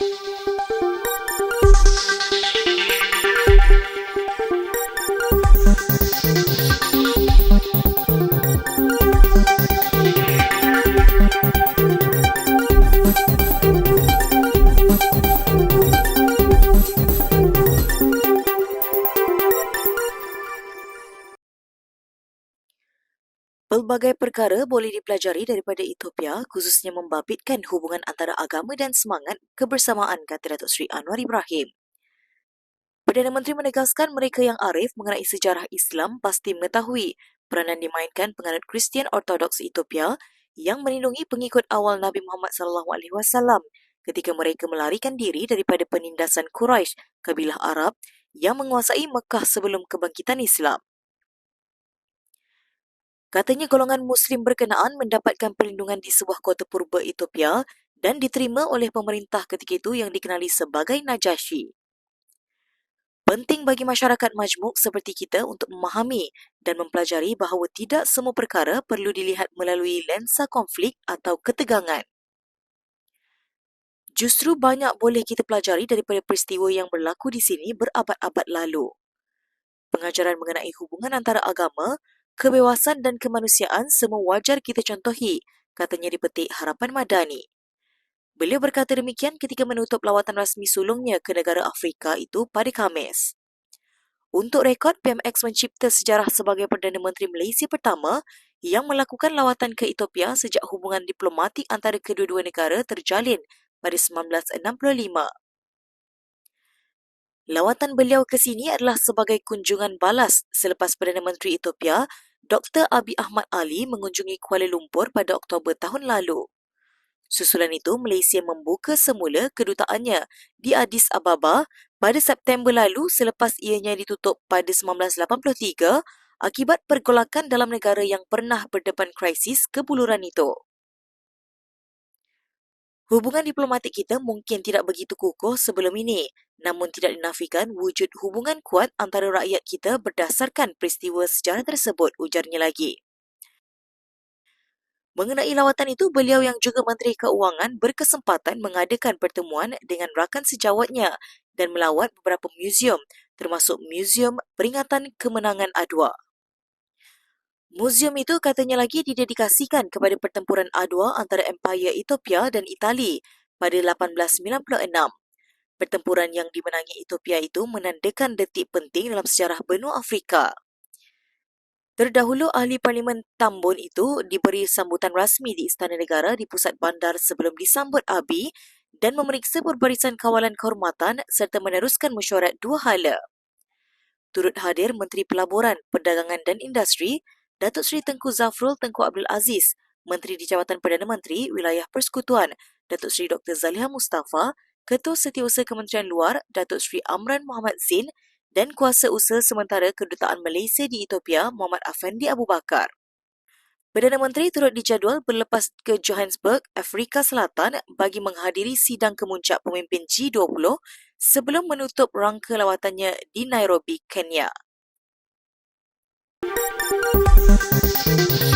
Música Pelbagai perkara boleh dipelajari daripada Ethiopia khususnya membabitkan hubungan antara agama dan semangat kebersamaan kata Datuk Seri Anwar Ibrahim. Perdana Menteri menegaskan mereka yang arif mengenai sejarah Islam pasti mengetahui peranan dimainkan penganut Kristian Ortodoks Ethiopia yang melindungi pengikut awal Nabi Muhammad SAW ketika mereka melarikan diri daripada penindasan Quraisy, kabilah Arab yang menguasai Mekah sebelum kebangkitan Islam. Katanya golongan Muslim berkenaan mendapatkan perlindungan di sebuah kota purba Ethiopia dan diterima oleh pemerintah ketika itu yang dikenali sebagai Najashi. Penting bagi masyarakat majmuk seperti kita untuk memahami dan mempelajari bahawa tidak semua perkara perlu dilihat melalui lensa konflik atau ketegangan. Justru banyak boleh kita pelajari daripada peristiwa yang berlaku di sini berabad-abad lalu. Pengajaran mengenai hubungan antara agama, kebebasan dan kemanusiaan semua wajar kita contohi, katanya di petik Harapan Madani. Beliau berkata demikian ketika menutup lawatan rasmi sulungnya ke negara Afrika itu pada Khamis. Untuk rekod, PMX mencipta sejarah sebagai Perdana Menteri Malaysia pertama yang melakukan lawatan ke Ethiopia sejak hubungan diplomatik antara kedua-dua negara terjalin pada 1965. Lawatan beliau ke sini adalah sebagai kunjungan balas selepas Perdana Menteri Ethiopia Dr. Abiy Ahmad Ali mengunjungi Kuala Lumpur pada Oktober tahun lalu. Susulan itu, Malaysia membuka semula kedutaannya di Addis Ababa pada September lalu selepas ianya ditutup pada 1983 akibat pergolakan dalam negara yang pernah berdepan krisis kebuluran itu. Hubungan diplomatik kita mungkin tidak begitu kukuh sebelum ini, namun tidak dinafikan wujud hubungan kuat antara rakyat kita berdasarkan peristiwa sejarah tersebut, ujarnya lagi. Mengenai lawatan itu, beliau yang juga Menteri Keuangan berkesempatan mengadakan pertemuan dengan rakan sejawatnya dan melawat beberapa muzium, termasuk Muzium Peringatan Kemenangan Adwa. Muzium itu katanya lagi didedikasikan kepada pertempuran Adwa antara Empire Ethiopia dan Itali pada 1896. Pertempuran yang dimenangi Ethiopia itu menandakan detik penting dalam sejarah benua Afrika. Terdahulu, ahli Parlimen Tambun itu diberi sambutan rasmi di Istana Negara di pusat bandar sebelum disambut Abi dan memeriksa perbarisan kawalan kehormatan serta meneruskan mesyuarat dua hala. Turut hadir Menteri Pelaburan, Perdagangan dan Industri, Datuk Seri Tengku Zafrul Tengku Abdul Aziz, Menteri di Jabatan Perdana Menteri Wilayah Persekutuan, Datuk Seri Dr. Zaliha Mustafa, Ketua Setiausaha Kementerian Luar, Datuk Seri Amran Muhammad Zin dan Kuasa Usaha Sementara Kedutaan Malaysia di Ethiopia, Muhammad Afendi Abu Bakar. Perdana Menteri turut dijadual berlepas ke Johannesburg, Afrika Selatan bagi menghadiri sidang kemuncak pemimpin G20 sebelum menutup rangka lawatannya di Nairobi, Kenya. Música